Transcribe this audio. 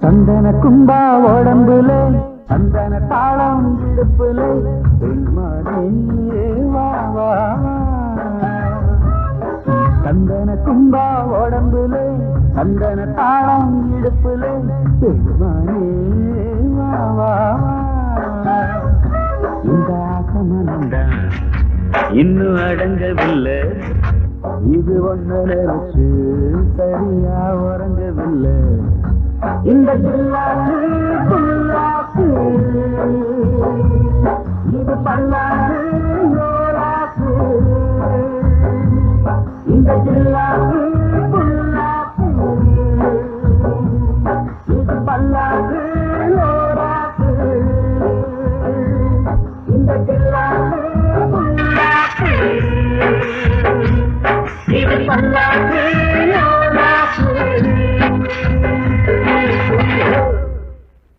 சந்தன கும்பா உடம்புல சந்தன தாளம் இடுப்புல சந்தன கும்பா உடம்புல சந்தன தாளம் இடுப்புல பெருமானே வாவா இந்த ஆசமனந்தான் இன்னும் அடங்கவில்லை. இது ஒன்று நினைச்சு சரியா உறங்கவில்லை. இந்த